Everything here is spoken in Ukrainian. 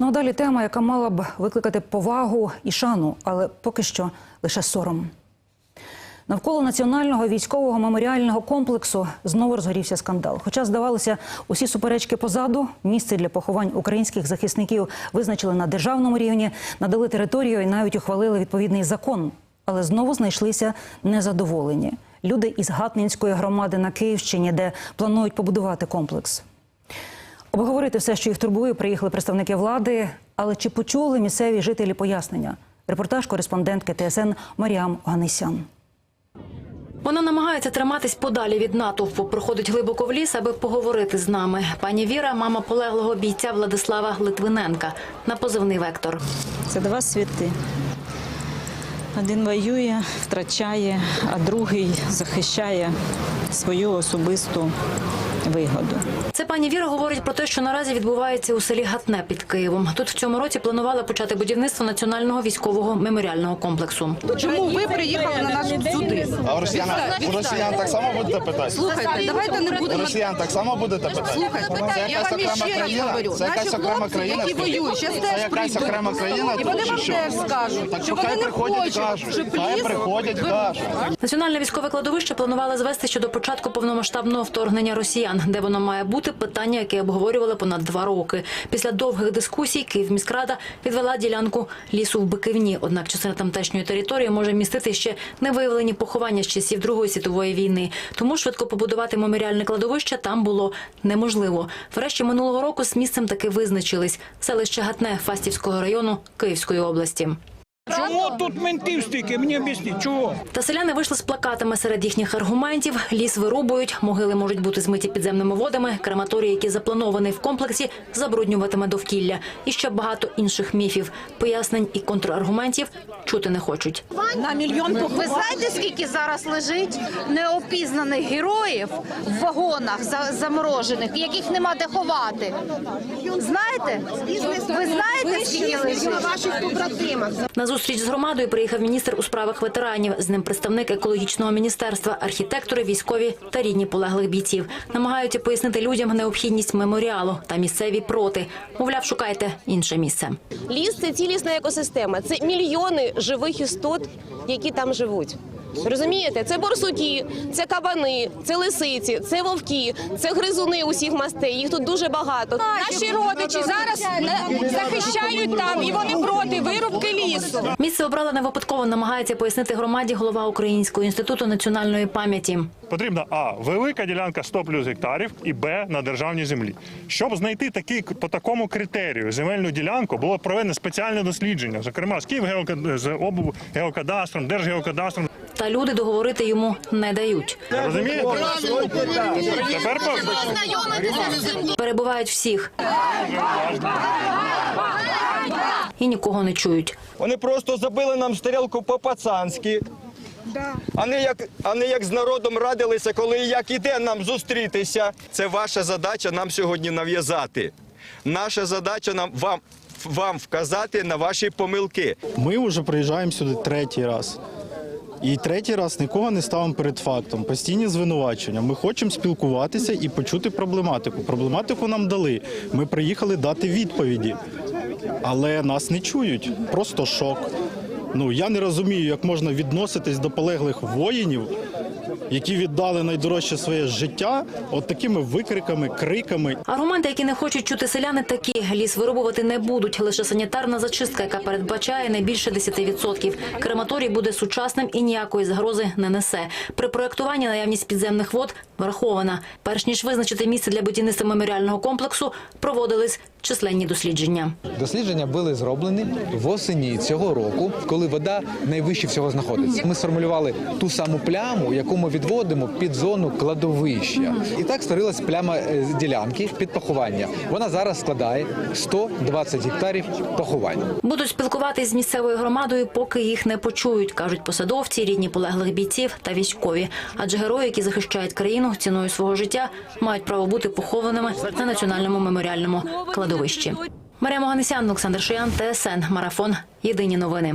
Ну а далі тема, яка мала б викликати повагу і шану, але поки що лише сором. Навколо національного військового меморіального комплексу знову розгорівся скандал. Хоча, здавалося, усі суперечки позаду, місце для поховань українських захисників визначили на державному рівні, надали територію і навіть ухвалили відповідний закон. Але знову знайшлися незадоволені люди із Гатнинської громади на Київщині, де планують побудувати комплекс. Обговорити все, що їх турбує, приїхали представники влади. Але чи почули місцеві жителі пояснення? Репортаж кореспондентки ТСН Маріам Ганесян. Вона намагається триматись подалі від натовпу, проходить глибоко в ліс, аби поговорити з нами. Пані Віра, мама полеглого бійця Владислава Литвиненка, на позивний вектор. Це два світи. Один воює, втрачає, а другий захищає свою особисту вигоду. Це пані Віра говорить про те, що наразі відбувається у селі Гатне під Києвом. Тут в цьому році планували почати будівництво національного військового меморіального комплексу. Чому ви приїхали на нашу сюди? А у росіян, у росіян так само будете питати? Слухайте, давайте не У будемо. росіян так само будете питати? Слухайте, це я якась вам окрема іще раз країна? говорю. Це якась Наші окрема хлопці, країна? які воюють, щас Це теж якась прийдуть. окрема країна? І вони вам що? теж скажуть, Так що хай вони не приходять хочуть, кажуть. щоб Хай ліс приходять кажуть. Національне військове кладовище планували звести ще до початку повномасштабного вторгнення росіян, де воно має бути питання, яке обговорювали понад два роки. Після довгих дискусій Київміськрада відвела ділянку лісу в Биківні. Однак частина тамтешньої території може містити ще невиявлені поховання з часів Другої світової війни. Тому швидко побудувати меморіальне кладовище там було неможливо. Врешті минулого року з місцем таки визначились селище Гатне Фастівського району Київської області. Чому тут ментів стільки? Мені об'ясніть, чого? Та селяни вийшли з плакатами серед їхніх аргументів. Ліс вирубують, могили можуть бути змиті підземними водами, крематорій, який запланований в комплексі, забруднюватиме довкілля. І ще багато інших міфів, пояснень і контраргументів чути не хочуть. На мільйон Ви знаєте, скільки зараз лежить неопізнаних героїв в вагонах за- заморожених, яких нема де ховати? Знаєте? Ви знаєте, скільки ваших побратимах. На зустріч з громадою приїхав міністр у справах ветеранів. З ним представник екологічного міністерства, архітектори, військові та рідні полеглих бійців. Намагаються пояснити людям необхідність меморіалу та місцеві проти. Мовляв, шукайте інше місце. Ліс це цілісна екосистема. Це мільйони живих істот, які там живуть. Розумієте, це борсуки, це кабани, це лисиці, це вовки, це гризуни усіх мастей. Їх тут дуже багато. Наші родичі зараз захищають там, і вони проти вирубки лісу. Місце обрала не випадково, намагається пояснити громаді голова Українського інституту національної пам'яті. Потрібна а велика ділянка 100 плюс гектарів і б на державній землі. Щоб знайти такий по такому критерію земельну ділянку, було проведено спеціальне дослідження, зокрема з Київгеока- з облгеокадастром, Держгеокадастром. Та люди договорити йому не дають. Розумієте? Тепер Перебувають всіх. І нікого не чують. Вони просто забили нам стрілку по-пацанськи. А не, як, а не як з народом радилися, коли і як іде нам зустрітися. Це ваша задача нам сьогодні нав'язати. Наша задача нам вам, вам вказати на ваші помилки. Ми вже приїжджаємо сюди третій раз. І третій раз нікого не ставимо перед фактом. Постійні звинувачення. Ми хочемо спілкуватися і почути проблематику. Проблематику нам дали. Ми приїхали дати відповіді, але нас не чують. Просто шок. Ну я не розумію, як можна відноситись до полеглих воїнів, які віддали найдорожче своє життя, от такими викриками, криками. Аргументи, які не хочуть чути селяни, такі ліс вирубувати не будуть. Лише санітарна зачистка, яка передбачає не більше 10%. Крематорій буде сучасним і ніякої загрози не несе. При проектуванні наявність підземних вод врахована. Перш ніж визначити місце для будівництва меморіального комплексу, проводились численні дослідження. Дослідження були зроблені восені цього року, коли вода найвище всього знаходиться. Ми сформулювали ту саму пляму, яку ми відводимо під зону кладовища. І так створилась пляма е, з ділянки під поховання. Вона зараз складає 120 гектарів поховань. Будуть спілкуватись з місцевою громадою, поки їх не почують, кажуть посадовці, рідні полеглих бійців та військові. Адже герої, які захищають країну ціною свого життя, мають право бути похованими на національному меморіальному кладовищі. Марія Моганесян, Олександр Шиян, ТСН, Марафон. Єдині новини.